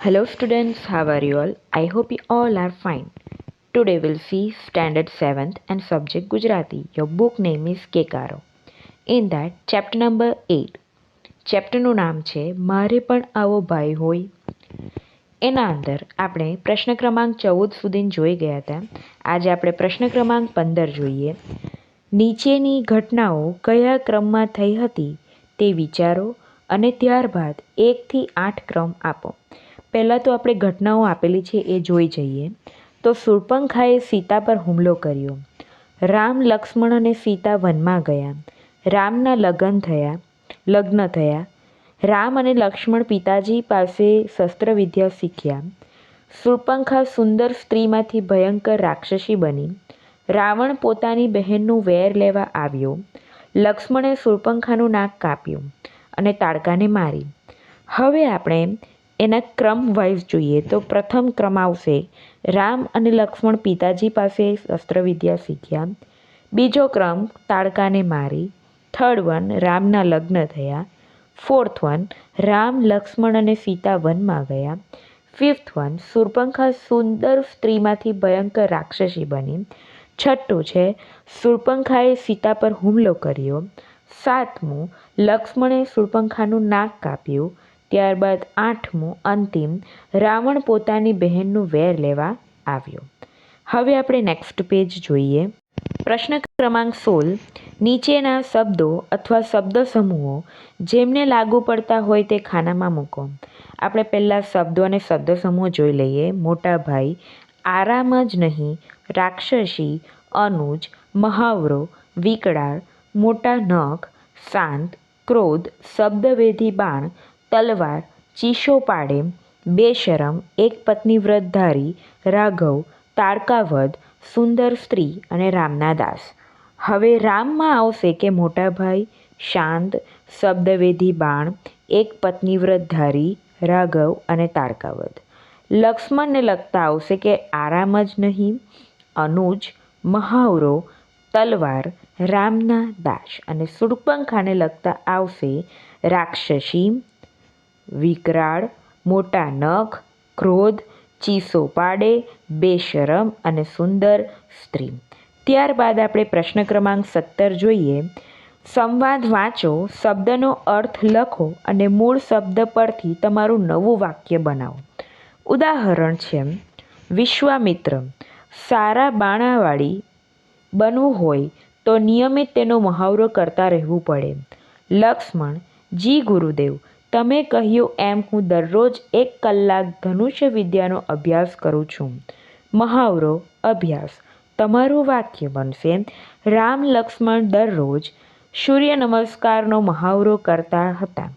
Hello students, how are you all? I hope you all are fine. Today we'll see standard 7th and subject Gujarati. Your book name is Kekaro. In that chapter number 8. ચેપ્ટરનું નામ છે મારે પણ આવો ભાઈ હોય એના અંદર આપણે પ્રશ્ન ક્રમાંક ચૌદ સુધી જોઈ ગયા હતા આજે આપણે પ્રશ્ન ક્રમાંક પંદર જોઈએ નીચેની ઘટનાઓ કયા ક્રમમાં થઈ હતી તે વિચારો અને ત્યારબાદ એકથી આઠ ક્રમ આપો પહેલાં તો આપણે ઘટનાઓ આપેલી છે એ જોઈ જઈએ. તો શૂર્પણખાએ સીતા પર હુમલો કર્યો. રામ, લક્ષ્મણ અને સીતા વનમાં ગયા. રામના લગ્ન થયા લગ્ન થયા. રામ અને લક્ષ્મણ પિતાજી પાસે શસ્ત્રવિદ્યા શીખ્યા. શૂર્પણખા સુંદર સ્ત્રીમાંથી ભયંકર રાક્ષસી બની. રાવણ પોતાની બહેનનું વેર લેવા આવ્યો. લક્ષ્મણે શૂર્પણખાનું નાક કાપ્યું અને તાડકાને મારી. હવે આપણે એના ક્રમ વાઇઝ જોઈએ. તો પ્રથમ ક્રમ આવશે રામ અને લક્ષ્મણ પિતાજી પાસે શસ્ત્રવિદ્યા શીખ્યા. બીજો ક્રમ તાડકાને મારી. થર્ડ વન રામના લગ્ન થયા. ફોર્થ વન રામ, લક્ષ્મણ અને સીતા વનમાં ગયા. ફિફ્થ વન સુરપંખા સુંદર સ્ત્રીમાંથી ભયંકર રાક્ષસી બની. છઠ્ઠું છે, સુરપંખાએ સીતા પર હુમલો કર્યો. સાતમું, લક્ષ્મણે સુરપંખાનું નાક કાપ્યું. ત્યારબાદ આઠમું, અંતિમ, રાવણ પોતાની બહેનનું વેર લેવા આવ્યો. હવે આપણે નેક્સ્ટ પેજ જોઈએ. પ્રશ્ન ક્રમાંક સોળ, નીચેના શબ્દો અથવા શબ્દ સમૂહો જેમને લાગુ પડતા હોય તે ખાનામાં મૂકો. આપણે પહેલાં શબ્દો અને શબ્દ સમૂહ જોઈ લઈએ. મોટા ભાઈ, આરામ જ નહીં, રાક્ષસી, અનુજ, મહાવરો, વિકળાળ, મોટા નખ, શાંત, ક્રોધ શબ્દવેધી બાણ તલવાર, ચીસો પાડે બેશરમ એક પત્ની વ્રતધારી, રાઘવ, તાડકાવધ, સુંદર સ્ત્રી અને રામના દાસ. હવે રામમાં આવશે કે મોટા ભાઈ શાંત, શબ્દવેધી બાણ, એક પત્ની વ્રતધારી, રાઘવ અને તાડકાવધ. લક્ષ્મણને લગતા આવશે કે આરામ જ નહીં, અનુજ, મહાવરો, તલવાર, રામના દાસ. અને સુડપંખાને લગતા આવશે રાક્ષસી વિકરાળ, મોટા નખ, ક્રોધ, ચીસો પાડે, બેશરમ અને સુંદર સ્ત્રી. ત્યારબાદ આપણે પ્રશ્ન ક્રમાંક સત્તર જોઈએ. સંવાદ વાંચો, શબ્દનો અર્થ લખો અને મૂળ શબ્દ પરથી તમારું નવું વાક્ય બનાવો. ઉદાહરણ છે, વિશ્વામિત્ર, સારા બાણાવાળી બનવું હોય તો નિયમિત તેનો મહાવરો કરતા રહેવું પડે. લક્ષ્મણ, જી ગુરુદેવ તમે કહ્યું એમ હું દરરોજ એક કલાક ધનુષ્ય વિદ્યાનો અભ્યાસ કરું છું. મહાવરો, અભ્યાસ. તમારું વાક્ય બનશે, રામ લક્ષ્મણ દરરોજ સૂર્ય નમસ્કારનો મહાવરો કરતા હતા.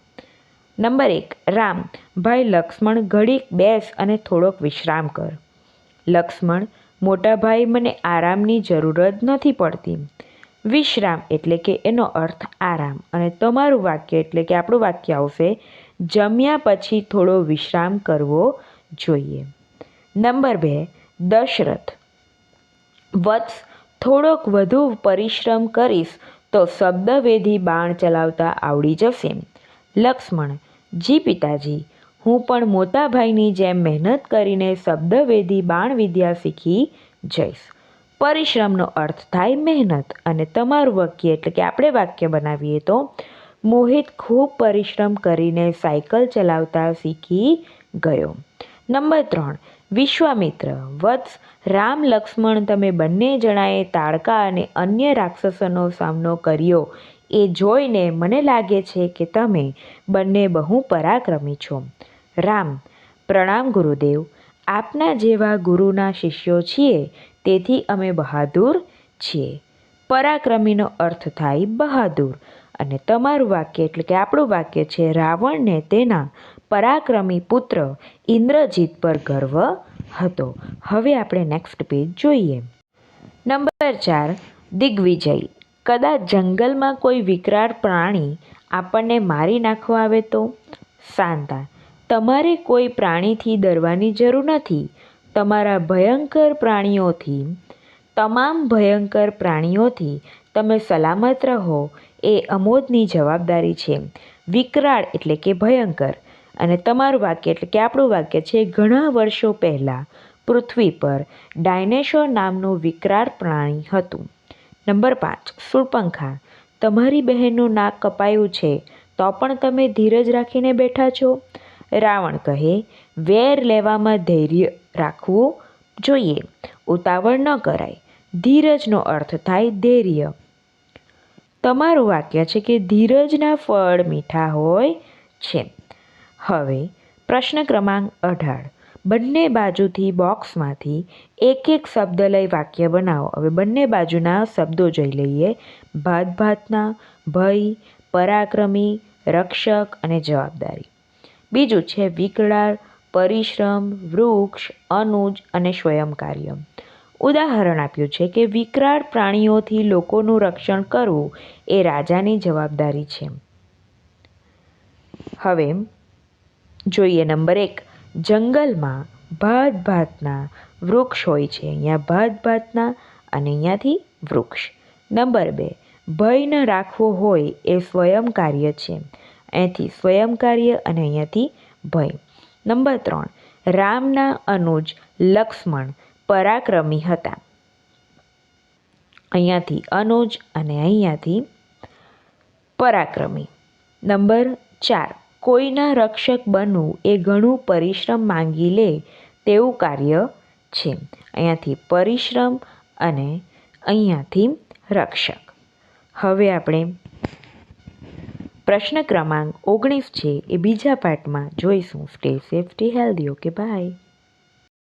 નંબર એક, રામ, ભાઈ લક્ષ્મણ ઘડીક બેસ અને થોડોક વિશ્રામ કર. લક્ષ્મણ, મોટા ભાઈ મને આરામની જરૂર જ નથી પડતી. વિશ્રામ એટલે કે એનો અર્થ આરામ. અને તમારું વાક્ય એટલે કે આપણું વાક્ય આવશે, જમ્યા પછી થોડો વિશ્રામ કરવો જોઈએ. નંબર બે, દશરથ. વત્સ, થોડોક વધુ પરિશ્રમ કરીશ તો શબ્દવેધી બાણ ચલાવતા આવડી જશે. લક્ષ્મણ, જી પિતાજી, હું પણ મોટા ભાઈની જેમ મહેનત કરીને શબ્દવેધી બાણ વિદ્યા શીખી જઈશ. પરિશ્રમનો અર્થ થાય મહેનત અને તમારું વાક્ય એટલે કે આપણે વાક્ય બનાવીએ તો, મોહિત ખૂબ પરિશ્રમ કરીને સાયકલ ચલાવતા શીખી ગયો. નંબર ત્રણ, વિશ્વામિત્ર, વત્સ, રામ લક્ષ્મણ તમે બંને જણાએ તાડકા અને અન્ય રાક્ષસોનો સામનો કર્યો. એ જોઈને મને લાગે છે કે તમે બંને બહુ પરાક્રમી છો. રામ, પ્રણામ ગુરુદેવ, આપના જેવા ગુરુના શિષ્યો છીએ. તેથી અમે બહાદુર છીએ. પરાક્રમીનો અર્થ થાય બહાદુર. અને તમારું વાક્ય એટલે કે આપણું વાક્ય છે, રાવણને તેના પરાક્રમી પુત્ર ઇન્દ્રજીત પર ગર્વ હતો. હવે આપણે નેક્સ્ટ પેજ જોઈએ. નંબર ચાર, દિગ્વિજય. કદાચ જંગલમાં કોઈ વિકરાળ પ્રાણી આપણને મારી નાખવા આવે તો? શાંતા. તમારે કોઈ પ્રાણીથી ડરવાની જરૂર નથી. તમારા ભયંકર પ્રાણીઓથી, તમામ ભયંકર પ્રાણીઓથી તમે સલામત રહો, એ અમોદની જવાબદારી છે. વિકરાળ એટલે કે ભયંકર. અને તમારું વાક્ય એટલે કે આપણું વાક્ય છે, ઘણા વર્ષો પહેલાં પૃથ્વી પર ડાયનેશોર નામનું વિકરાળ પ્રાણી હતું. નંબર પાંચ, સુરપંખા. તમારી બહેનનું નાક કપાયું છે, તો પણ તમે ધીરજ રાખીને બેઠા છો? રાવણ કહે, વેર લેવામાં ધૈર્ય રાખવું જોઈએ. ઉતાવળ ન કરાય. ધીરજનો અર્થ થાય ધૈર્ય. તમારું વાક્ય છે કે ધીરજના ફળ મીઠા હોય છે. હવે પ્રશ્ન ક્રમાંક અઢાર. બંને બાજુથી બોક્સમાંથી એક એક શબ્દ લઈ વાક્ય બનાવો. હવે બંને બાજુના શબ્દો જોઈ લઈએ. ભાત ભાતના ભય, પરાક્રમી, રક્ષક અને જવાબદારી. બીજું છે વિકરાળ પરિશ્રમ, વૃક્ષ, અનુજ અને સ્વયંકાર્ય. ઉદાહરણ આપ્યું છે કે વિકરાળ પ્રાણીઓથી લોકોનું રક્ષણ કરવું એ રાજાની જવાબદારી છે. હવે, જોઈએ નંબર એક. જંગલમાં ભાત ભાતના વૃક્ષ હોય છે. અહીંયા ભાત ભાતના અને અહીંયાથી વૃક્ષ. નંબર બે. ભય ન રાખવો હોય એ સ્વયં કાર્ય છે. અહીંથી સ્વયં કાર્ય અને અહીંયાથી ભય. નંબર ત્રણ, રામના અનુજ લક્ષ્મણ પરાક્રમી હતા. અહીંયાથી અનુજ અને અહીંયાથી પરાક્રમી. નંબર ચાર, કોઈના રક્ષક બનવું એ ઘણું પરિશ્રમ માંગી લે તેવું કાર્ય છે. અહીંયાથી પરિશ્રમ અને અહીંયાથી રક્ષક. હવે આપણે પ્રશ્ન ક્રમાંક ઓગણીસ છે એ બીજા પાર્ટમાં જોઈશું. Stay safety healthy okay bye